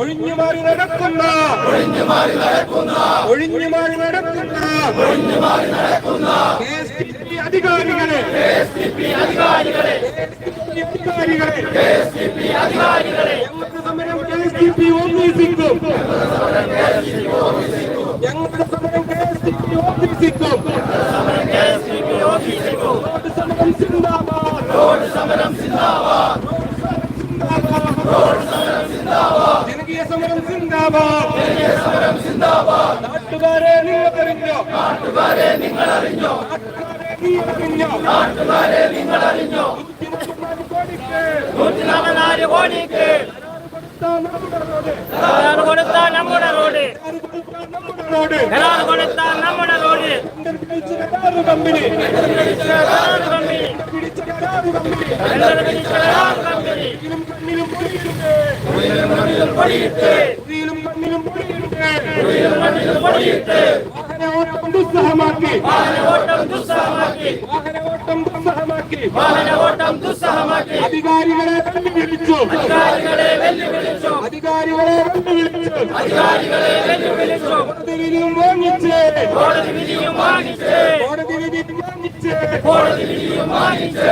ഒഴിഞ്ഞു മാറി നടക്കുന്ന. ഒഴിഞ്ഞു മാറി നടക്കുന്ന. കെ എസ് ടി പി അധികാരികളെ. അധികാരികളെ. ഞങ്ങളുടെ സമരം കെ എസ് ടി പി ഓഫീസിക്കും. ഞങ്ങളുടെ സമരം കെ എസ് ടി പി ഓഫീസിക്കും. സമരം സിന്ദാബാദ്. സമരം സിന്ദാബാദ്. സിന്ദാബാദ് നാട്ടുകാരെ നിങ്ങൾ അറിഞ്ഞോ നാട്ടുകാരെ നിങ്ങൾ അറിഞ്ഞോ നാട്ടുകാരെ നിങ്ങൾ അറിഞ്ഞോ നൂറ്റിനാല് കോടിക്ക്. കരാർ കൊടുത്ത നമ്മുടെ റോഡ് കരാർ കൊടുത്ത നമ്മുടെ റോഡ് കമ്പനി കരാർ ദുസ്സഹമാക്കി. വാഹനവോട്ടം ദുസ്സഹമാക്കി. അധികാരികളെ വെല്ലുവിളിച്ചു. അധികാരികളെ വെല്ലുവിളിച്ചു. കോടതി വിധിയും വാങ്ങിച്ച്. കോടതി വിധിയും വാങ്ങിച്ച്. കോടതി വിധിയും വാങ്ങിച്ച്. കോടതി വിധിയും വാങ്ങിച്ച്.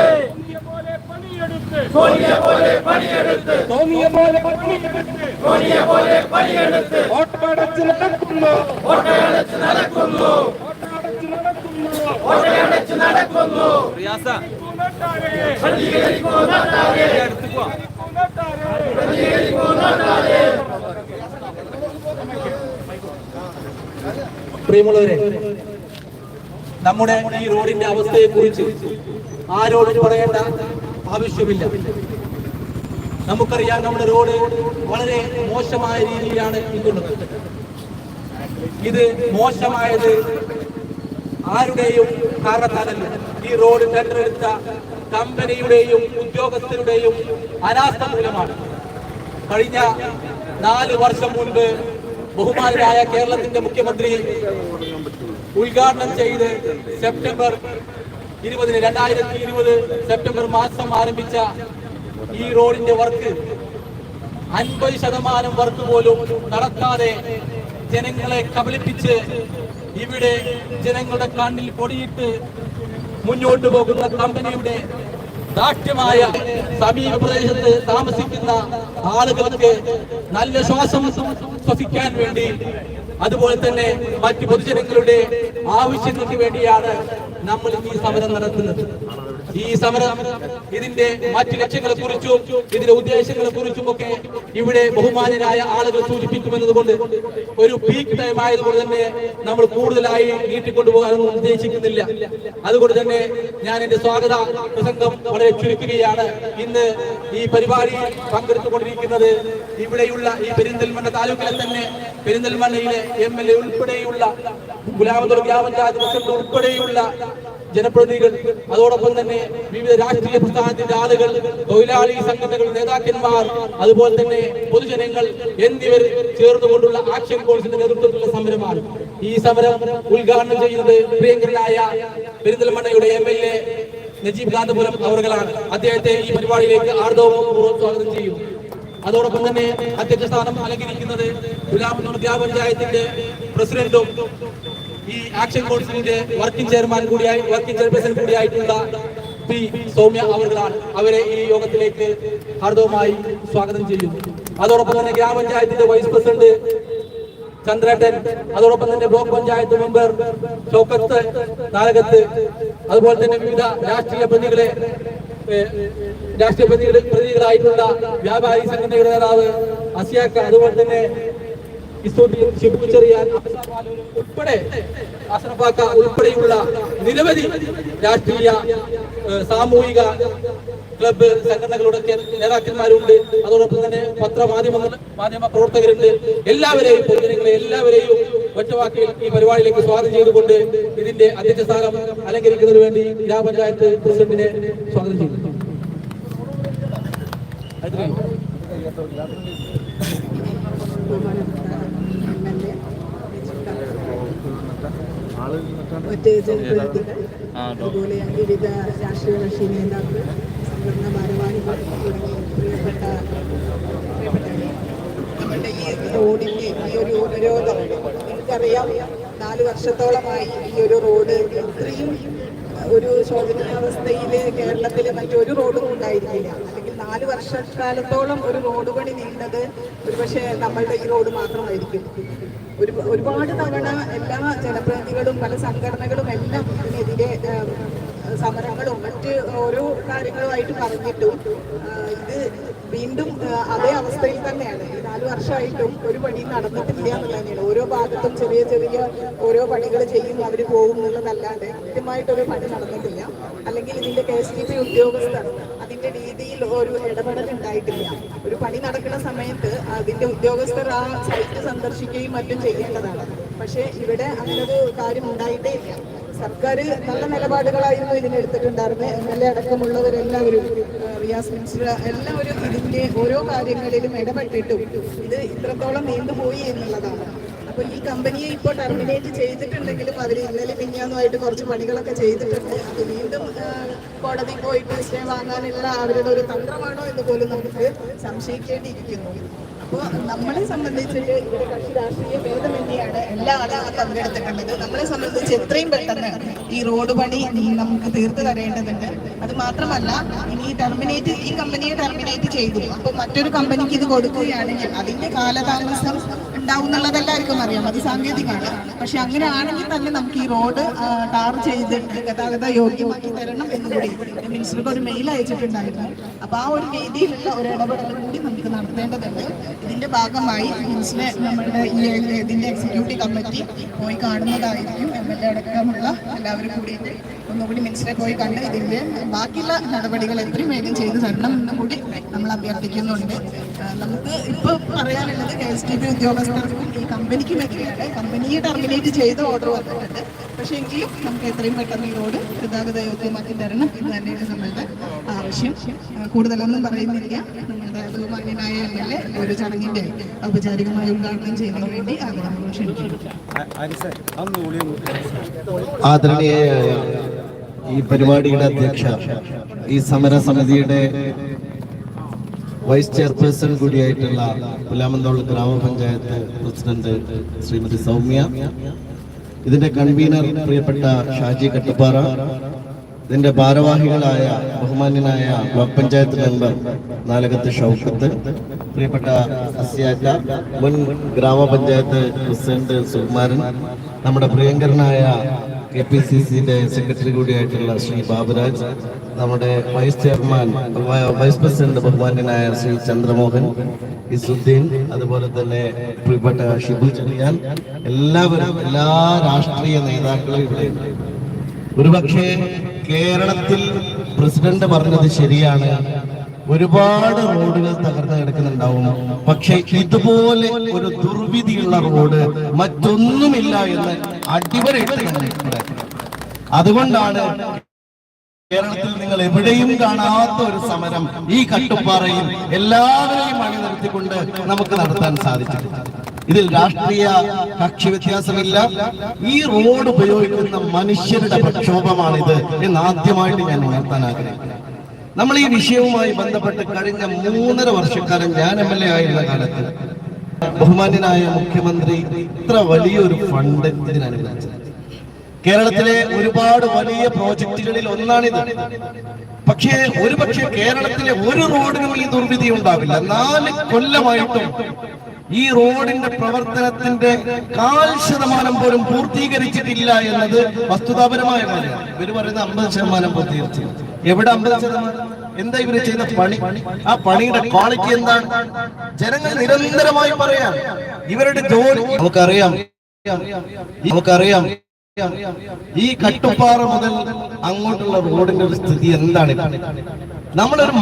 തോന്നിയ പോലെ പണിയെടുത്ത്. തോന്നിയ പോലെ പണിയെടുത്ത്. തോന്നിയ പോലെ പണിയെടുത്ത്. ഓട്ടമടച്ച് നടക്കുന്നു. ഓട്ടയടച്ച് നടക്കുന്നു. ഓട്ടമടച്ച് നടക്കുന്നു പ്രിയമുള്ളവരെ നമ്മുടെ ഈ റോഡിന്റെ അവസ്ഥയെ കുറിച്ച് ആരോടും പറയേണ്ട ആവശ്യമില്ല. നമുക്കറിയാം നമ്മുടെ റോഡ് വളരെ മോശമായ രീതിയിലാണ് ഇത് മോശമായത് ആരുടെയും കാരണത്താലല്ല ഈ റോഡ് ടെൻഡർ എടുത്ത കമ്പനിയുടെയും ഉദ്യോഗസ്ഥരുടെയും അനാസ്ഥ മൂലമാണ്. കഴിഞ്ഞ നാല് വർഷം മുൻപ് ബഹുമാനരായ കേരളത്തിന്റെ മുഖ്യമന്ത്രി ഉദ്ഘാടനം ചെയ്ത് സെപ്റ്റംബർ ഇരുപതിന് രണ്ടായിരത്തി ഇരുപത് സെപ്റ്റംബർ മാസം ആരംഭിച്ച ഈ റോഡിന്റെ വർക്ക് അൻപത് ശതമാനം വർക്ക് പോലും നടക്കാതെ ജനങ്ങളെ കബളിപ്പിച്ച് ഇവിടെ ജനങ്ങളുടെ കണ്ണിൽ പൊടിയിട്ട് മുന്നോട്ട് പോകുന്ന കമ്പനിയുടെ ദാഷ്ട്യമായ സമീപ പ്രദേശത്ത് താമസിക്കുന്ന ആളുകൾക്ക് നല്ല ശ്വാസം ശ്വസിക്കാൻ വേണ്ടി അതുപോലെ തന്നെ മറ്റ് പൊതുജനങ്ങളുടെ ആവശ്യങ്ങൾക്ക് വേണ്ടിയാണ് നമ്മൾ ഈ സമരം നടത്തുന്നത്. ഈ സമരം ഇതിന്റെ മറ്റു ലക്ഷ്യങ്ങളെ കുറിച്ചും ഇതിന്റെ ഉദ്ദേശങ്ങളെ കുറിച്ചും ഒക്കെ ഇവിടെ ബഹുമാനരായ ആളുകൾ സൂചിപ്പിക്കുമെന്നതുകൊണ്ട് ഒരു പീക്ക് ടൈം ആയതുകൊണ്ട് തന്നെ നമ്മൾ കൂടുതലായി നീട്ടിക്കൊണ്ടുപോകാനൊന്നും ഉദ്ദേശിക്കുന്നില്ല. അതുകൊണ്ട് തന്നെ ഞാൻ എന്റെ സ്വാഗത പ്രസംഗം വളരെ ചുരുക്കുകയാണ്. ഇന്ന് ഈ പരിപാടി പങ്കെടുത്തുകൊണ്ടിരിക്കുന്നത് ഇവിടെയുള്ള ഈ പെരിന്തൽമണ്ണ താലൂക്കിലെ തന്നെ പെരിന്തൽമണ്ണയിലെ എം എൽ എ ഉൾപ്പെടെയുള്ള ഗുലാമത്തൂർ ഗ്രാമപഞ്ചായത്ത് പ്രസിഡന്റ് ഉൾപ്പെടെയുള്ള ജനപ്രതിനിധികൾ അതോടൊപ്പം തന്നെ വിവിധ രാഷ്ട്രീയ പ്രസ്ഥാനത്തിന്റെ ആളുകൾ തൊഴിലാളി സംഘടനകൾ നേതാക്കന്മാർ അതുപോലെ തന്നെ പൊതുജനങ്ങൾ എന്നിവർ ചേർന്നുകൊണ്ടുള്ള ആക്ഷൻ കോൺസിന്റെ നേതൃത്വത്തിലുള്ള സമരമാണ്. ഈ സമരം ഉദ്ഘാടനം ചെയ്യുന്നത് പ്രിയങ്കരനായ പെരിന്തൽമണ്ണയുടെ M L A Najeeb Kanthapuram അവറുകളാണ്. അദ്ദേഹത്തെ ഈ പരിപാടിയിലേക്ക് ആർദവപൂർവം സ്വാഗതം ചെയ്യും. അതോടൊപ്പം തന്നെ അധ്യക്ഷ സ്ഥാനം അലങ്കരിക്കുന്നത് ഗുലാം ഗ്രാമപഞ്ചായത്തിന്റെ പ്രസിഡന്റും ഈ ആക്ഷൻ കൗൺസിലിന്റെ വർക്കിംഗ് ചെയർമാൻ കൂടിയായി വർക്കിംഗ് ചെയർപേഴ്സൺ കൂടിയായിട്ടുള്ള പി സൗമ്യ അവർകളാണ് അവരെ ഈ യോഗത്തിലേക്ക് ഹർദവുമായി സ്വാഗതം ചെയ്യുന്നു. അതോടൊപ്പം തന്നെ ഗ്രാമപഞ്ചായത്തിന്റെ വൈസ് പ്രസിഡന്റ് ചന്ദ്രേട്ടൻ അതോടൊപ്പം തന്നെ ബ്ലോക്ക് പഞ്ചായത്ത് മെമ്പർ ചോക്കത്ത് നാലകത്ത് അതുപോലെ തന്നെ വിവിധ രാഷ്ട്രീയ പ്രതികളെ രാഷ്ട്രീയ പ്രതികളായിട്ടുള്ള വ്യാപാരി സംഘടനയുടെ നേതാവ് അസിയാക്ക അതുപോലെ തന്നെ ഉൾപ്പെടെ അഷ്റഫാക്ക ഉൾപ്പെടെയുള്ള നിരവധി രാഷ്ട്രീയ സാമൂഹിക ക്ലബ്ബ് സംഘടനകളുടെ നേതാക്കന്മാരുണ്ട്. അതോടൊപ്പം തന്നെ പത്രമാധ്യമങ്ങൾ മാധ്യമ പ്രവർത്തകരുണ്ട്. എല്ലാവരെയും പൊതുജനങ്ങളെ എല്ലാവരെയും ഒറ്റവാക്കിൽ ഈ പരിപാടിയിലേക്ക് സ്വാഗതം ചെയ്തുകൊണ്ട് ഇതിന്റെ അധ്യക്ഷ സ്ഥാനം അലങ്കരിക്കുന്നതിന് വേണ്ടി ഗ്രാമപഞ്ചായത്ത് പ്രസിഡന്റിനെ സ്വാഗതം ചെയ്യുന്നു. ഒറ്റ ഈ ഒരു എനിക്കറിയാം. നാല് വർഷത്തോളമായി ഈ ഒരു റോഡ് ഇത്രയും ഒരു ശോചനീയാവസ്ഥയിൽ കേരളത്തിലെ മറ്റൊരു റോഡും ഉണ്ടായിരിക്കില്ല അല്ലെങ്കിൽ നാല് വർഷക്കാലത്തോളം ഒരു റോഡ് പണി നീണ്ടത് ഒരുപക്ഷെ നമ്മളുടെ ഈ റോഡ് മാത്രമായിരിക്കും. ഒരു ഒരുപാട് തവണ എല്ലാ ജനപ്രതിനിധികളും പല സംഘടനകളും എല്ലാം ഇതിനെതിരെ സമരങ്ങളും മറ്റ് ഓരോ കാര്യങ്ങളുമായിട്ട് പറഞ്ഞിട്ടും ഇത് വീണ്ടും അതേ അവസ്ഥയിൽ തന്നെയാണ്. നാല് വർഷമായിട്ടും ഒരു പണി നടന്നിട്ടില്ല എന്നുള്ളതാണ്. ഓരോ ഭാഗത്തും ചെറിയ ചെറിയ ഓരോ പണികൾ ചെയ്യും അവർ പോകും എന്നുള്ളതല്ലാതെ കൃത്യമായിട്ടൊരു പണി നടന്നിട്ടില്ല. അല്ലെങ്കിൽ ഇതിന്റെ കെ എസ് ടി പി ഉദ്യോഗസ്ഥർ അതിന്റെ രീതിയിൽ ഒരു ഇടപെടൽ ഉണ്ടായിട്ടില്ല. ഒരു പണി നടക്കുന്ന സമയത്ത് അതിന്റെ ഉദ്യോഗസ്ഥർ ആ സൈറ്റ് സന്ദർശിക്കുകയും മറ്റും ചെയ്യേണ്ടതാണ്. പക്ഷേ ഇവിടെ അങ്ങനൊരു കാര്യം ഉണ്ടായിട്ടേ ഇല്ല. സർക്കാർ നല്ല നിലപാടുകളായിരുന്നു ഇതിനെടുത്തിട്ടുണ്ടായിരുന്നത് എം എൽ എ അടക്കമുള്ളവരെല്ലാവരും റിയാസ് മിനിസ്റ്റർ എല്ലാവരും ഇതിന്റെ ഓരോ കാര്യങ്ങളിലും ഇടപെട്ടിട്ടും ഇത് ഇത്രത്തോളം നീണ്ടുപോയി എന്നുള്ളതാണ്. അപ്പൊ ഈ കമ്പനിയെ ഇപ്പോൾ ടെർമിനേറ്റ് ചെയ്തിട്ടുണ്ടെങ്കിലും അവർ ഇന്നലെ മിഞ്ഞാന്നുമായിട്ട് കുറച്ച് പണികളൊക്കെ ചെയ്തിട്ടുണ്ട്. അത് വീണ്ടും കോടതി പോയിട്ട് സ്റ്റേ വാങ്ങാനുള്ള അവരുടെ ഒരു തന്ത്രമാണോ എന്ന് പോലും നമുക്ക് സംശയിക്കേണ്ടിയിരിക്കുന്നു. അപ്പോൾ നമ്മളെ സംബന്ധിച്ചിട്ട് ഇവിടെ കക്ഷി രാഷ്ട്രീയ ഭേദമന്യാണ് എല്ലാ ആളുകളും പങ്കെടുത്തിട്ടുള്ളത്. നമ്മളെ സംബന്ധിച്ച് എത്രയും പെട്ടെന്ന് ഈ റോഡ് പണി നമുക്ക് തീർത്തു തരേണ്ടതുണ്ട്. അത് മാത്രമല്ല ഇനി ടെർമിനേറ്റ് ഈ കമ്പനിയെ ടെർമിനേറ്റ് ചെയ്തു. അപ്പൊ മറ്റൊരു കമ്പനിക്ക് ഇത് കൊടുക്കുകയാണെങ്കിൽ അതിന്റെ കാലതാമസം ഉണ്ടാവും എന്നുള്ളതെല്ലാവർക്കും അറിയാം. അത് സാങ്കേതികമാണ്. പക്ഷെ അങ്ങനെ ആണെങ്കിൽ തന്നെ നമുക്ക് ഈ റോഡ് ടാർ ചെയ്തിട്ട് ഗതാഗത യോഗ്യമാക്കി തരണം എന്നുകൂടി മിനിസ്റ്റർക്ക് ഒരു മെയിൽ അയച്ചിട്ടുണ്ടായിരുന്നു. അപ്പൊ ആ ഒരു രീതിയിലുള്ള ഒരു ഇടപെടൽ കൂടി നമുക്ക് നടത്തേണ്ടതുണ്ട്. ഇതിന്റെ ഭാഗമായി മിനിസ്റ്ററെ നമ്മളുടെ ഈ ഇതിന്റെ എക്സിക്യൂട്ടീവ് കമ്മിറ്റി പോയി കാണുന്നതായിരിക്കും. എം എൽ എ അടക്കമുള്ള എല്ലാവരും കൂടിയിട്ട് ഒന്നുകൂടി മിനിസ്റ്ററെ പോയി കണ്ട് ഇതിന്റെ ബാക്കിയുള്ള നടപടികൾ എത്രയും വേഗം ചെയ്തു തരണം എന്നും കൂടി നമ്മൾ അഭ്യർത്ഥിക്കുന്നുണ്ട്. നമുക്ക് ഇപ്പൊ പറയാനുള്ളത് കെ എസ് ടി ബി ഉദ്യോഗസ്ഥർക്കും ഈ കമ്പനിക്കും എതിരെയാണ് കമ്പനിയെ ടെർമിനേറ്റ് ചെയ്ത് ഓർഡർ വന്നിട്ടുണ്ട്. പക്ഷേ എങ്കിലും നമുക്ക് എത്രയും പെട്ടെന്ന് ഇതോട് റോഡ് ഗതാഗത യോഗ്യമാക്കി തരണം എന്ന് തന്നെയാണ് നമ്മളുടെ ആവശ്യം. കൂടുതലൊന്നും പറയുന്നില്ല. നമ്മുടെ ബഹുമാന്യനായ എം എൽ എ ഒരു ചടങ്ങിന്റെ ഔപചാരികമായി ഉദ്ഘാടനം ചെയ്യുന്നതിന് വേണ്ടി ആഗ്രഹം ക്ഷണിക്കുന്നു. ആദരണീയയായ ഈ പരിപാടിയുടെ അധ്യക്ഷ ഈ സമര സമിതിയുടെ വൈസ് ചെയർപേഴ്സൺ കൂടിയായിട്ടുള്ള പുലാമന്തോൾ ഗ്രാമപഞ്ചായത്ത് പ്രസിഡന്റ് ശ്രീമതി സൗമ്യ ഇതിന്റെ കൺവീനർ പ്രിയപ്പെട്ട ഷാജി കട്ടുപ്പാറ ഇതിന്റെ ഭാരവാഹികളായ ബഹുമാന്യനായ ബ്ലോക്ക് പഞ്ചായത്ത് മെമ്പർ നാലകത്ത് ഷൗക്കത്ത് പ്രിയപ്പെട്ട അസ്യാറ്റ മുൻ ഗ്രാമപഞ്ചായത്ത് പ്രസിഡന്റ് സുകുമാരൻ നമ്മുടെ പ്രിയങ്കരനായ കെ പി സി സിയുടെ സെക്രട്ടറി കൂടിയായിട്ടുള്ള ശ്രീ ബാബുരാജ് നമ്മുടെ വൈസ് ചെയർമാൻ വൈസ് പ്രസിഡന്റ് ബഹുമാന്യനായ ശ്രീ ചന്ദ്രമോഹൻ ഇസുദ്ദീൻ അതുപോലെ തന്നെ പ്രിയപ്പെട്ട ഷിബു ചെറിയാൻ എല്ലാവരും എല്ലാ രാഷ്ട്രീയ നേതാക്കളും ഇവിടെ ഒരുപക്ഷെ കേരളത്തിൽ പ്രസിഡന്റ് പറഞ്ഞത് ശരിയാണ് ഒരുപാട് റോഡുകൾ തകർന്നു കിടക്കുന്നുണ്ടാവും. പക്ഷെ ഇതുപോലെ ഒരു ദുർവിധിയുള്ള റോഡ് മറ്റൊന്നുമില്ല എന്ന് അടിവരയിട്ട് അതുകൊണ്ടാണ് കേരളത്തിൽ നിങ്ങൾ എവിടെയും കാണാത്ത ഒരു സമരം ഈ കട്ടുപ്പാറയിൽ എല്ലാവരെയും അണിനിർത്തിക്കൊണ്ട് നമുക്ക് നടത്താൻ സാധിച്ചിട്ടുണ്ട് ഇതിൽ രാഷ്ട്രീയ കക്ഷി വ്യത്യാസമില്ല. ഈ റോഡ് ഉപയോഗിക്കുന്ന മനുഷ്യരുടെ പ്രക്ഷോഭമാണിത് എന്ന് ആദ്യമായിട്ട് ഞാൻ ഉണർത്താൻ ആഗ്രഹിക്കുന്നു. നമ്മൾ ഈ വിഷയവുമായി ബന്ധപ്പെട്ട് കഴിഞ്ഞ മൂന്നര വർഷക്കാലം ഞാൻ എം എൽ എ ആയിരുന്ന കാലത്ത് ബഹുമാന്യനായ മുഖ്യമന്ത്രി ഇത്ര വലിയൊരു ഫണ്ട് ഇതിന് കേരളത്തിലെ ഒരുപാട് വലിയ പ്രോജക്റ്റുകളിൽ ഒന്നാണിത്. പക്ഷേ ഒരുപക്ഷെ കേരളത്തിലെ ഒരു റോഡിനും ഈ ദുർവിധി ഉണ്ടാവില്ല. നാല് കൊല്ലമായിട്ടും ഈ റോഡിന്റെ പ്രവർത്തനത്തിന്റെ കാൽ ശതമാനം പോലും പൂർത്തീകരിച്ചിട്ടില്ല എന്നത് വസ്തുതാപരമായ കാര്യമാണ്. ഇവർ പറയുന്ന അമ്പത് ശതമാനം പൂർത്തീകരിച്ചു. എവിടെ അമ്പലം എന്താ ഇവർ ചെയ്ത പണി? ആ പണിയുടെ ക്വാളിറ്റി എന്താണ്? ജനങ്ങൾ നിരന്തരമായി പറയാം ഇവരുടെ ജോലി നമുക്കറിയാം. നമുക്കറിയാം. ഈ കട്ടുപ്പാറ മുതൽ അങ്ങോട്ടുള്ള റോഡിന്റെ ഒരു സ്ഥിതി എന്താണ്? നമ്മളൊരു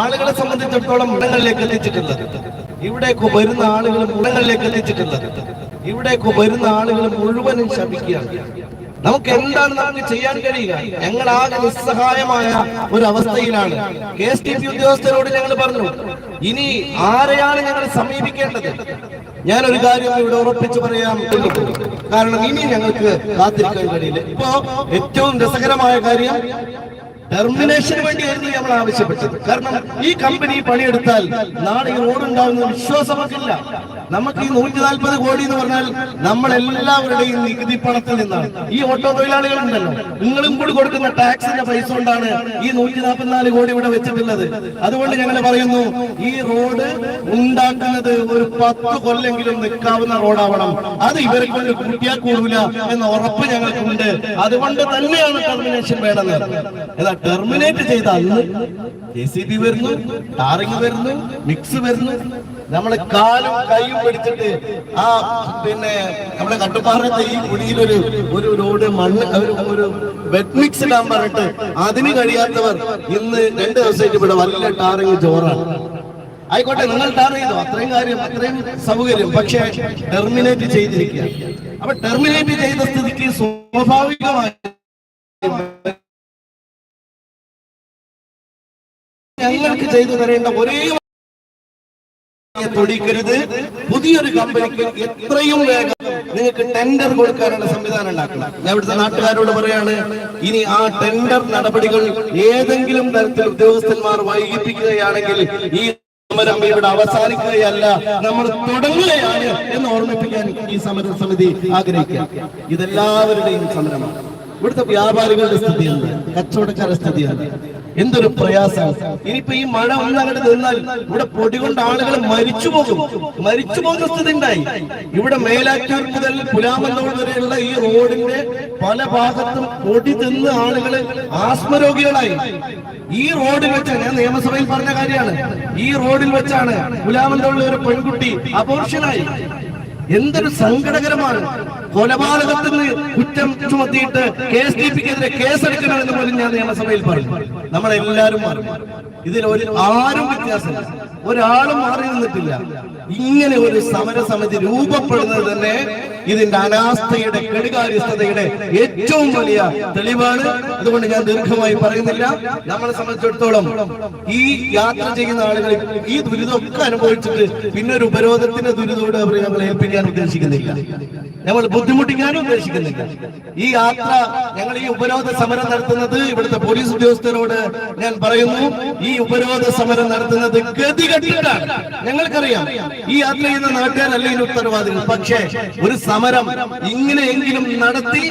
ആളുകളെ സംബന്ധിച്ചിടത്തോളം ഇടങ്ങളിലേക്ക് എത്തിച്ചിട്ടുള്ളത്. ഇവിടേക്ക് വരുന്ന ആളുകൾ മുടങ്ങളിലേക്ക് എത്തിച്ചിട്ടുള്ളത്. ഇവിടേക്ക് വരുന്ന ആളുകൾ മുഴുവനും ശപിക്കുകയാണ്. നമുക്ക് എന്താണ് നമുക്ക് ചെയ്യാൻ കഴിയുക? ഞങ്ങൾ ആകെ നിസ്സഹായമായ ഒരു അവസ്ഥയിലാണ് കെ എസ് ടി പി ഉദ്യോഗസ്ഥരോട് ഞങ്ങൾ പറഞ്ഞു ഇനി ആരെയാണ് ഞങ്ങൾ സമീപിക്കേണ്ടത്? ഞാൻ ഒരു കാര്യം ഇവിടെ ഉറപ്പിച്ചു പറയാം കാരണം ഇനി ഞങ്ങൾക്ക് കാത്തിരിക്കാൻ കഴിയില്ല. ഇപ്പോ ഏറ്റവും രസകരമായ കാര്യം ടെർമിനേഷന് വേണ്ടിയായിരുന്നു നമ്മൾ ആവശ്യപ്പെട്ടത്. കാരണം ഈ കമ്പനി പണിയെടുത്താൽ നാളെ ഈ റോഡ് ഉണ്ടാകുന്ന വിശ്വാസം നമുക്കില്ല നമുക്ക് ഈ നൂറ്റി നാൽപ്പത് കോടി എന്ന് പറഞ്ഞാൽ നമ്മൾ എല്ലാവരുടെയും നികുതി പണത്തിൽ നിന്നാണ്. ഈ ഓട്ടോ തൊഴിലാളികൾ ഉണ്ടല്ലോ നിങ്ങളും കൂടി കൊടുക്കുന്ന ടാക്സിന്റെ പൈസ കൊണ്ടാണ് ഈ നൂറ്റി നാൽപ്പത്തിനാല് കോടി ഇവിടെ വെച്ചിട്ടുള്ളത്. അതുകൊണ്ട് ഞങ്ങൾ പറയുന്നു ഈ റോഡ് ഉണ്ടാക്കുന്നത് ഒരു പത്ത് കൊല്ലെങ്കിലും നിൽക്കാവുന്ന റോഡാവണം. അത് ഇവരെ കൊണ്ട് കൂട്ടിയാൽ കൂടില്ല എന്ന ഉറപ്പ് ഞങ്ങൾക്കുണ്ട്. അതുകൊണ്ട് തന്നെയാണ് ടെർമിനേഷൻ വേണമെന്ന് എന്നാൽ ടെർമിനേറ്റ് ചെയ്ത അന്ന് സി ബി വരുന്നു ടാറിങ് വരുന്നു മിക്സ് വരുന്നു. നമ്മളെ കാലും കൈയും പിടിച്ചിട്ട് ആ പിന്നെ നമ്മുടെ കട്ടുപാറത്തെ ഈ കുടിയിലൊരു ഒരു റോഡ് മണ്ണ് ഒരു ഒരു മിക്സ് ഇടാൻ പറഞ്ഞിട്ട് അതിന് കഴിയാത്തവർ ഇന്ന് രണ്ട് ദിവസമായിട്ട് ഇവിടെ വലിയ ടാറിങ് ചോറാണ് ആയിക്കോട്ടെ നിങ്ങൾ ചെയ്തു അത്രയും കാര്യം അത്രയും സൗകര്യം. പക്ഷേ ടെർമിനേറ്റ് ചെയ്തിരിക്കുക അപ്പൊ ടെർമിനേറ്റ് ചെയ്ത സ്ഥിതിക്ക് സ്വാഭാവികമായി ഞങ്ങൾക്ക് ചെയ്തു തരേണ്ട ഒരേ തൊടിക്കരുത് പുതിയൊരു കമ്പനിക്ക് എത്രയും വേഗം നിങ്ങൾക്ക് ടെൻഡർ കൊടുക്കാനുള്ള സംവിധാനം ഉണ്ടാക്കണം. ഞാൻ ഇവിടുത്തെ നാട്ടുകാരോട് പറയാണ് ഇനി ആ ടെൻഡർ നടപടികൾ ഏതെങ്കിലും തരത്തിൽ ഉദ്യോഗസ്ഥന്മാർ വൈകിപ്പിക്കുകയാണെങ്കിൽ ഈ സമരം ഇവിടെ അവസാനിക്കുകയല്ല നമ്മൾ തുടങ്ങുകയാണ് എന്ന് ഓർമ്മിപ്പിക്കാൻ ഈ സമര സമിതി ആഗ്രഹിക്കുക ഇതെല്ലാവരുടെയും സമരമാണ്. ഇവിടുത്തെ വ്യാപാരികളുടെ സ്ഥിതി കച്ചവടക്കാരുടെ സ്ഥിതി എന്ത് എന്തൊരു പ്രയാസം? ഇനിയിപ്പോ ഈ മഴ ഒന്നങ്ങോട്ട് നിന്നാൽ ഇവിടെ പൊടി കൊണ്ട് ആളുകൾ മരിച്ചു പോകും. മരിച്ചു പോകുന്ന സ്ഥിതി ഉണ്ടായി. ഇവിടെ മേലാറ്റൂർ മുതൽ പുലാമന്തോൾ വരെയുള്ള ഈ റോഡിന്റെ പല ഭാഗത്തും പൊടി തിന്ന് ആളുകൾ ആസ്മരോഗികളായി. ഈ റോഡിൽ വെച്ചാണ് ഞാൻ നിയമസഭയിൽ പറഞ്ഞ കാര്യമാണ്. ഈ റോഡിൽ വെച്ചാണ് പുലാമന്തോളിലെ ഒരു പെൺകുട്ടി അപോർഷനായി എന്തൊരു സങ്കടകരമാണ്. കൊലപാതകത്തിന് കുറ്റം ചുമത്തിയിട്ട് കെ എസ് ഡി പിക്കെതിരെ കേസെടുക്കണമെന്ന് പോലും ഞാൻ നിയമസഭയിൽ പറഞ്ഞു. നമ്മളെല്ലാരും മാറി. ഇതിൽ ഒരു ആരും വ്യത്യാസമില്ല. ഒരാളും മാറി നിന്നിട്ടില്ല. ഇങ്ങനെ ഒരു സമരസമിതി രൂപപ്പെടുന്നത് തന്നെ ഇതിന്റെ അനാസ്ഥയുടെ കെടുകാര്യസ്ഥതയുടെ ഏറ്റവും വലിയ തെളിവാണ്. അതുകൊണ്ട് ഞാൻ ദീർഘമായി പറയുന്നില്ല. നമ്മളെ സംബന്ധിച്ചിടത്തോളം ഈ യാത്ര ചെയ്യുന്ന ആളുകൾ ഈ ദുരിതമൊക്കെ അനുഭവിച്ചിട്ട് പിന്നെ ഒരു ഉപരോധത്തിന്റെ ദുരിതോട് അവർ നമ്മളെ ഏൽപ്പിക്കാൻ ഉദ്ദേശിക്കുന്നില്ല. ഞങ്ങൾ ബുദ്ധിമുട്ടിക്കാനും ഉദ്ദേശിക്കുന്നില്ല. ഈ യാത്ര ഞങ്ങൾ ഈ ഉപരോധ സമരം നടത്തുന്നത് ഇവിടുത്തെ പോലീസ് ഉദ്യോഗസ്ഥരോട് ഞാൻ പറയുന്നു. ഈ ഉപരോധ സമരം നടത്തുന്നത് ഗതികെട്ടിട്ടാണ് ഞങ്ങൾക്കറിയാം ഈ യാത്ര ചെയ്യുന്ന നാട്ടുകാരല്ല ഉത്തരവാദികൾ. പക്ഷേ ഒരു സമരം ഇങ്ങനെയെങ്കിലും നടത്തി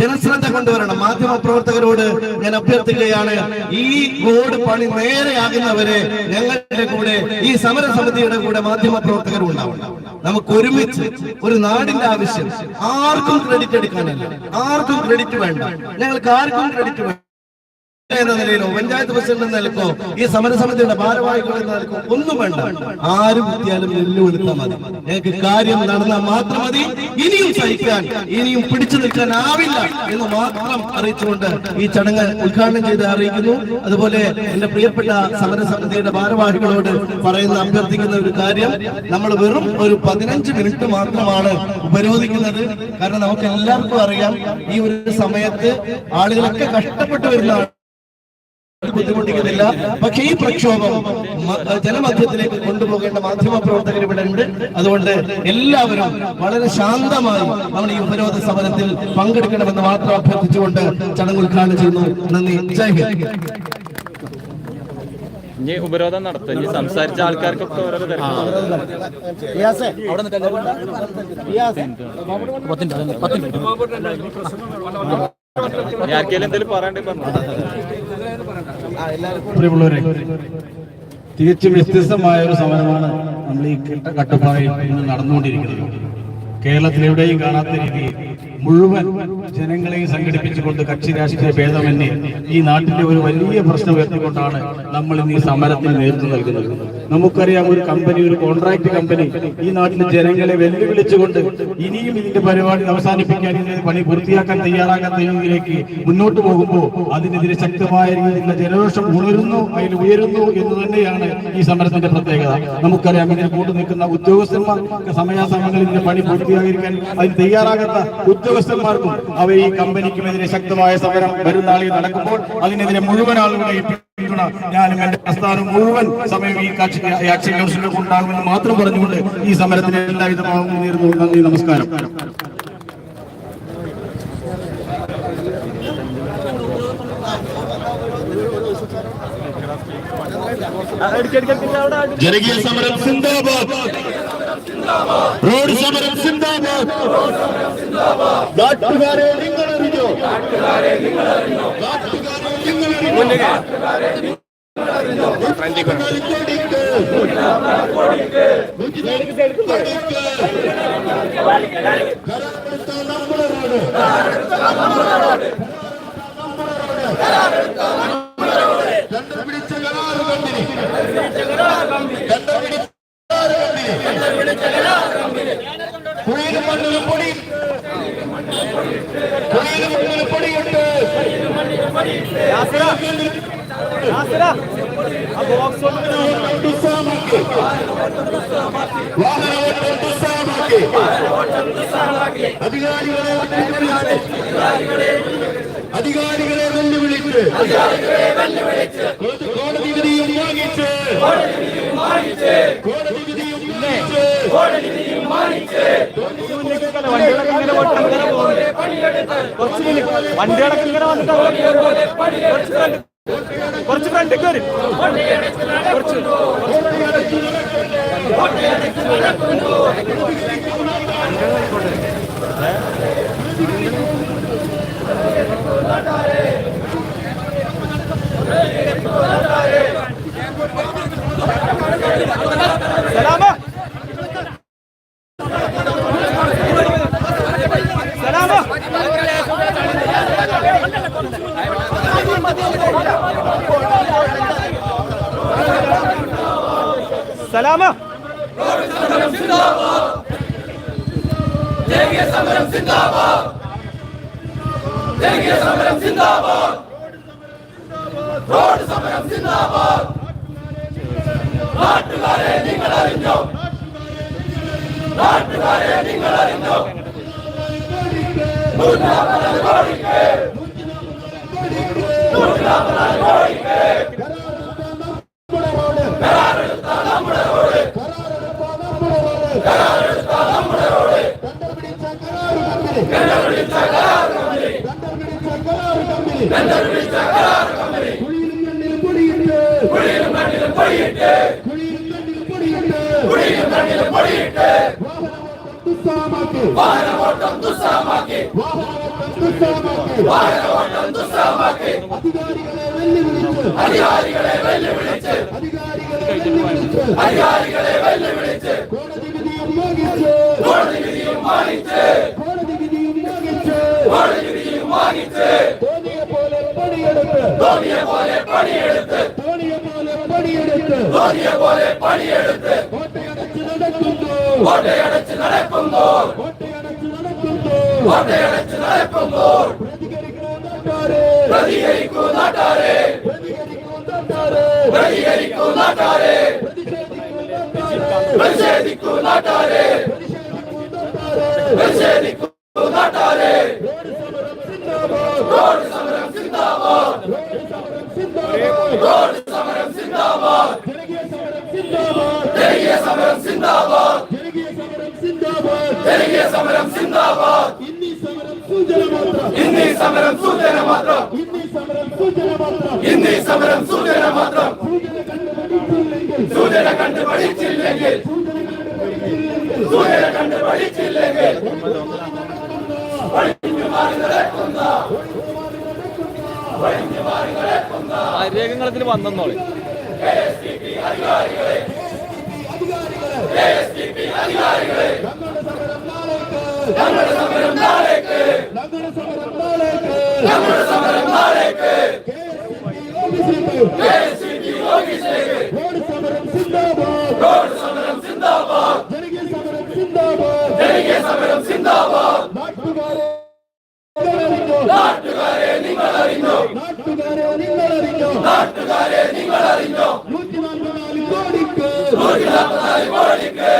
ജനശ്രദ്ധ കൊണ്ടുവരണം. മാധ്യമ പ്രവർത്തകരോട് ഞാൻ അഭ്യർത്ഥിക്കുകയാണ് ഈ റോഡ് പണി നേരെയാകുന്നവരെ ഞങ്ങളുടെ കൂടെ ഈ സമര സമിതിയുടെ കൂടെ മാധ്യമ പ്രവർത്തകരും ഉണ്ടാവണം. നമുക്ക് ഒരുമിച്ച് ഒരു നാടിന്റെ ആവശ്യം ആർക്കും ക്രെഡിറ്റ് എടുക്കാനല്ല. ആർക്കും ക്രെഡിറ്റ് വേണ്ട. ഞങ്ങൾക്ക് ആർക്കും ക്രെഡിറ്റ് വേണ്ട. എന്ന നിലയിലോ പഞ്ചായത്ത് പ്രസിഡന്റ് എന്ന നിലക്കോ ഈ സമരസമിതിയുടെ ഭാരവാഹികൾ എന്ന നിലക്കോ ഒന്നും വേണ്ട. ആരും കുത്തിയാലും വെല്ലുവിളിത്താൽ മതി. ഞങ്ങൾക്ക് കാര്യം നടന്നാൽ മാത്രം മതി. ഇനിയും സഹിക്കാൻ ഇനിയും പിടിച്ചു നിൽക്കാനാവില്ല എന്ന് മാത്രം അറിയിച്ചുകൊണ്ട് ഈ ചടങ്ങ് ഉദ്ഘാടനം ചെയ്ത് അറിയിക്കുന്നു. അതുപോലെ എന്റെ പ്രിയപ്പെട്ട സമരസമിതിയുടെ ഭാരവാഹികളോട് പറയുന്ന അഭ്യർത്ഥിക്കുന്ന ഒരു കാര്യം നമ്മൾ വെറും ഒരു പതിനഞ്ച് മിനിറ്റ് മാത്രമാണ് ഉപരോധിക്കുന്നത്. കാരണം നമുക്ക് എല്ലാവർക്കും അറിയാം ഈ ഒരു സമയത്ത് ആളുകളൊക്കെ കഷ്ടപ്പെട്ടു വരുന്ന ബുദ്ധിമുട്ടിക്കുന്നില്ല. പക്ഷേ ഈ പ്രക്ഷോഭം ജനമധ്യത്തിലേക്ക് കൊണ്ടുപോകേണ്ട മാധ്യമ പ്രവർത്തകർ ഇവിടെ ഉണ്ട്. അതുകൊണ്ട് എല്ലാവരും വളരെ ശാന്തമായി നമ്മൾ ഈ ഉപരോധ സമരത്തിൽ പങ്കെടുക്കണമെന്ന് മാത്രം അഭ്യർത്ഥിച്ചുകൊണ്ട് ചടങ്ങ് ഉദ്ഘാടനം ചെയ്യുന്നു. നന്ദി. ജയ് ഹിന്ദ്. ഇനി ഉപരോധം നടത്തും. ഇനി സംസാരിച്ച ആൾക്കാർക്കൊക്കെ ഓരോ ആർക്കെങ്കിലും എന്തെങ്കിലും പറയണ്ടേ പറഞ്ഞു. പ്രിയമുള്ളവരെ തികച്ചും വ്യത്യസ്തമായ ഒരു സമരമാണ് നമ്മൾ ഈ കെട്ട- കട്ടപ്പാറയിൽ ഇന്ന് നടന്നുകൊണ്ടിരിക്കുന്നത്. കേരളത്തിലെവിടെയും കാണാത്ത രീതിയിൽ മുഴുവൻ ജനങ്ങളെയും സംഘടിപ്പിച്ചുകൊണ്ട് കക്ഷി രാഷ്ട്രീയ ഭേദമന്യേ ഈ നാട്ടിന്റെ ഒരു വലിയ പ്രശ്നം ഉയർത്തിക്കൊണ്ടാണ് നമ്മൾ ഇന്ന് ഈ സമരത്തിന് നേതൃത്വം നൽകുന്നത്. നമുക്കറിയാം ഒരു കമ്പനി ഒരു കോൺട്രാക്ട് കമ്പനി ഈ നാട്ടിലെ ജനങ്ങളെ വെല്ലുവിളിച്ചുകൊണ്ട് ഇനിയും ഇതിന്റെ പരിപാടി അവസാനിപ്പിക്കാൻ ഇതിന്റെ പണി പൂർത്തിയാക്കാൻ തയ്യാറാക്കാൻ തയ്യാറിലേക്ക് മുന്നോട്ട് പോകുമ്പോൾ അതിനെതിരെ ശക്തമായ രീതിയിലുള്ള ജനരോഷം ഉണരുന്നു അതിൽ ഉയരുന്നു എന്ന് തന്നെയാണ് ഈ സമരത്തിന്റെ പ്രത്യേകത. നമുക്കറിയാം ഇതിന് കൂട്ടു നിൽക്കുന്ന ഉദ്യോഗസ്ഥന്മാർ സമയാസമയങ്ങളിൽ ഇതിന്റെ പണി പൂർത്തിയായിരിക്കാൻ അതിന് തയ്യാറാകാത്ത ഉദ്യോഗസ്ഥന്മാർക്കും അവ ഈ കമ്പനിക്കുമെതിരെ ശക്തമായ സമരം വരുന്ന നടക്കുമ്പോൾ അതിനെതിരെ മുഴുവൻ പിന്തുണ ഞാനും എന്റെ പ്രസ്ഥാനം മുഴുവൻ സമയം ഈ ആക്ഷൻ കൗൺസിലിൽ ഉണ്ടാകുമെന്ന് മാത്രം പറഞ്ഞുകൊണ്ട് ഈ സമരത്തിന് എല്ലാവിധ ഭാവങ്ങളും നേരുന്നു നന്ദി നമസ്കാരം. ജനകീയ സമരം സിന്ദാബാദ്. റോഡ് സമരം സിന്ദാബാദ്. നാട്ടുകാരെ നിങ്ങൾ അറിഞ്ഞോ നാട്ടുകാരെ നിങ്ങൾ അറിഞ്ഞോ നമ്മുടെ റോഡ് കണ്ടുപിടിച്ച കരാറ് കമ്പനി കണ്ടുപിടിച്ച കരാറ് കമ്പനി കുഴിയിലും മണ്ണിലും പൊടി അധികാരികളെ അധികാരികളെ വെല്ലുവിളിച്ച് കോടതി- വിധിയും വാങ്ങിച്ച് കോടതി വിധിയും പോകുന്നു കുറച്ച് വണ്ടികളൊക്കെ ഇങ്ങനെ വന്നിട്ട് കുറച്ച് ഫ്രണ്ട് കുറച്ച് ഫ്രണ്ടിലേക്ക് വരും കുറച്ച് സലാമ குடியிலும் மண்ணிலும் படியிட்டு குடியிலும் மண்ணிலும் படியிட்டு குடியிலும் மண்ணிலும் படியிட்டு അധികാരികളെ വെല്ലുവിളിച്ച്. അധികാരികളെ വെല്ലുവിളിച്ച്. അധികാരികളെ വെല്ലുവിളിച്ച്. കോടതി വിധിയും വാങ്ങിച്ച് കോടതി വിധിയും വാങ്ങിച്ച് കോടതി വിധിയും വാങ്ങിച്ച് കോടതി വിധിയും വാങ്ങിച്ച് തോന്നിയ പോലെ പണിയെടുത്ത്. തോന്നിയ പോലെ പണിയെടുത്ത്. തോന്നിയ പോലെ പണിയെടുത്ത്. തോന്നിയ പോലെ പണിയെടുത്ത്. കോട്ടയടച്ച് നടക്കുന്നു കോട്ടയടച്ച് കോട്ടയടച്ച് നടക്കുന്നു കോട്ടയടച്ച് നടക്കുന്നു പ്രതികരിക്കൂ നാട്ടാരെ. പ്രതികരിക്കൂ നാട്ടാരെ. പ്രതികരിക്കൂ നാട്ടാരെ. പ്രതിഷേധിക്കൂ നാട്ടാരെ. പ്രതിഷേധിക്കൂ നാട്ടാരെ റോഡ് സമരം സിന്ദാബാദ് റോഡ് സമരം സിന്ദാബാദ് ജനകീയ സമരം സിന്ദാബാദ് ജനകീയ സമരം സിന്ദാബാദ് ജനകീയ സമരം സിന്ദാബാദ്. ഇന്നീ സമരം സൂചന മാത്രം. ഇന്നീ സമരം സൂചന മാത്രം. ഇന്നീ സമരം സൂചന മാത്രം. ഇന്നീ സമരം സൂചന മാത്രം. സൂചന കണ്ട് പഠിച്ചില്ലെങ്കിൽ. സൂചന കണ്ട് പഠിച്ചില്ലെങ്കിൽ. രേഖങ്ങളത്തിൽ വന്നോളെ ഞങ്ങളുടെ സമരം നാളേക്ക് ഞങ്ങളുടെ സമരം നാളേക്ക് ഞങ്ങളുടെ സമരം നാളേക്ക് റോഡ് സമരം സിന്ദാബാദ് റോഡ് സമരം സിന്ദാബാദ് ജനകീയ സമരം സിന്ദാബാദ് ജനകീയ സമരം സിന്ദാബാദ് നാട്ടുകാരെ നിങ്ങൾ അറിഞ്ഞോ നാട്ടുകാരെ നിങ്ങൾ അറിഞ്ഞോ നാട്ടുകാരെ നിങ്ങൾ അറിഞ്ഞോ നൂറ്റി നാൽപ്പത്തിനാല് കോടിക്ക്. നൂറ്റി നാൽപ്പത്തിനാല് കോടിക്ക്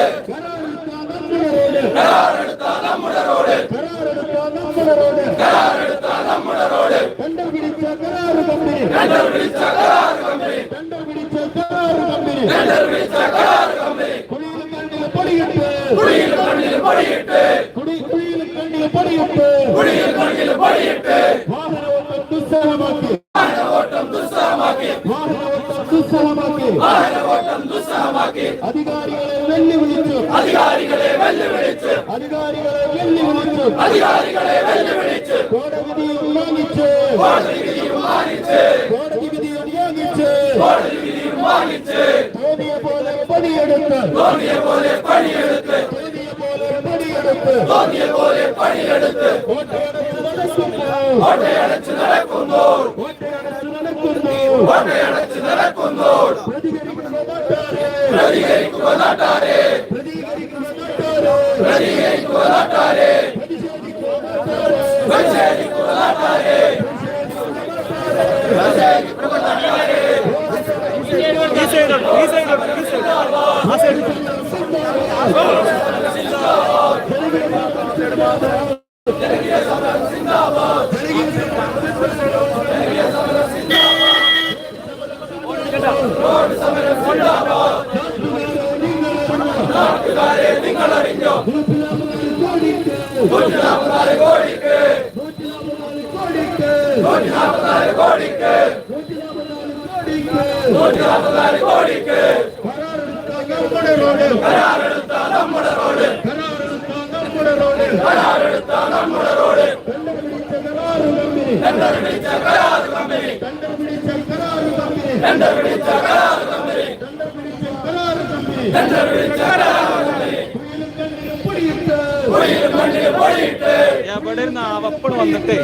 കരാറെടുത്ത നമ്മുടെ റോഡ് കരാറെടുത്ത നമ്മുടെ റോഡ് കരാറെടുത്ത നമ്മുടെ റോഡ് ടെൻഡർ പിടിച്ച കരാറ് കമ്പനി ടെൻഡർ പിടിച്ച കരാറ് കമ്പനി ടെൻഡർ പിടിച്ച കരാറ് കമ്പനി ടെൻഡർ പിടിച്ച കരാറ് കമ്പനി കുഴിയിൽ കണ്ണിൽ പൊടിയിട്ട് കുഴിയിൽ കണ്ണിൽ പൊടിയിട്ട് കുടി കുഴിയിൽ കണ്ണിൽ പൊടിയിട്ട് കുഴിയിൽ കണ്ണിൽ പൊടിയിട്ട് വാഹനോട്ടം ദുസ്സഹമാക്കി വാഹനോട്ടം ദുസ്സഹമാക്കി വാഹനോട്ടം ദുസ്സഹമാക്കി വാഹനോട്ടം ദുസ്സഹമാക്കി അധികാരികളെ വെല്ലുവിളിച്ചു അധികാരികളെ വെല്ലുവിളിച്ചു. അധികാരികളെ വെല്ലുവിളിച്ച്. അധികാരികളെ വെല്ലുവിളിച്ച്. കോടതി വാങ്ങിച്ച് കോടതി വിധി വാങ്ങിച്ച് കോടതി വിധിയും വാങ്ങിച്ച് കോടതി വിധിയും വാങ്ങിച്ച് തോന്നിയ പോലെ പണിയെടുത്ത്. തോന്നിയ പോലെ പണിയെടുത്ത്. തോന്നിയ പോലെ പണിയെടുത്ത്. തോന്നിയ പോലെ പണിയെടുത്ത്. കോട്ടയടച്ച് നടക്കുന്നു കോട്ടയടച്ച് നടക്കുന്നു കോട്ടയടച്ച് നടക്കുന്നു പ്രതികരിക്കുന്ന നാട്ടാരെ. പ്രതികരിക്കുക നാട്ടാരെ. പ്രതികരിക്കുക നാട്ടാരെ പ്രതികരിക്കുക നാട്ടാരെ പ്രതിഷേധിക്കുക നാട്ടാരെ ഈ സൈഡോട്ട് ഈ സൈഡോട്ട് ഈ സൈഡ് ആ സൈഡ് എവിടെ ഇരുന്ന് അവപ്പട് വന്നിട്ടേ.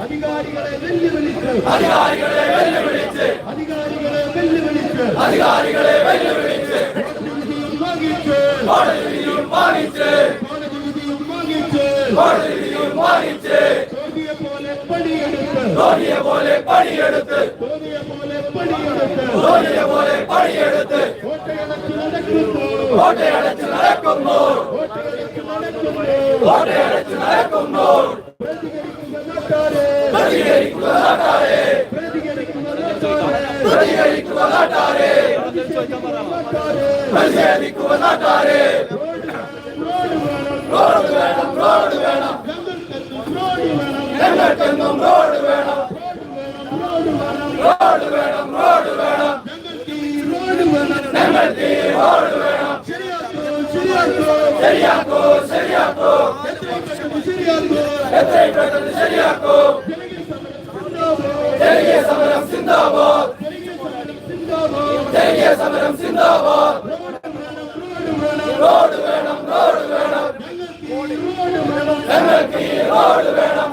അധികാരികളെ വെല്ലുവിളിച്ച് അധികാരികളെ വെല്ലുവിളിച്ച് അധികാരികളെ വെല്ലുവിളിച്ച് അധികാരികളെ വെല്ലുവിളിച്ച് പോലെ പണിയെടുത്ത് പോലെ പണിയെടുത്ത് പോലെ പണിയെടുത്ത്. കോട്ടയടച്ച് നടക്കുമ്പോൾ. കോട്ടയടച്ച് നടക്കുന്നു പ്രതികരിക്കുന്ന നാട്ടാരെ. പ്രതികരിക്കുക നാട്ടാരെ. പ്രതികരിക്കുക നാട്ടാരെ. റോഡ് വേണം റോഡ് വേണം. ഞങ്ങൾക്കെന്നും റോഡ് വേണം. റോഡ് വേണം റോഡ് വേണം ഞങ്ങൾക്ക് ഈ റോഡ് വേണം ശരിയാക്കോ ശരിയാക്കോ ശരിയാക്കോ ശരിയാക്കോ എത്രയും പെട്ടെന്ന് ശരിയാക്കോ ജനകീയ സമരം സിന്ദാബാദ് ജനകീയ സമരം സിന്ദാബാദ് റോഡ് വേണം റോഡ് വേണം ഞങ്ങൾക്ക് ഈ റോഡ് വേണം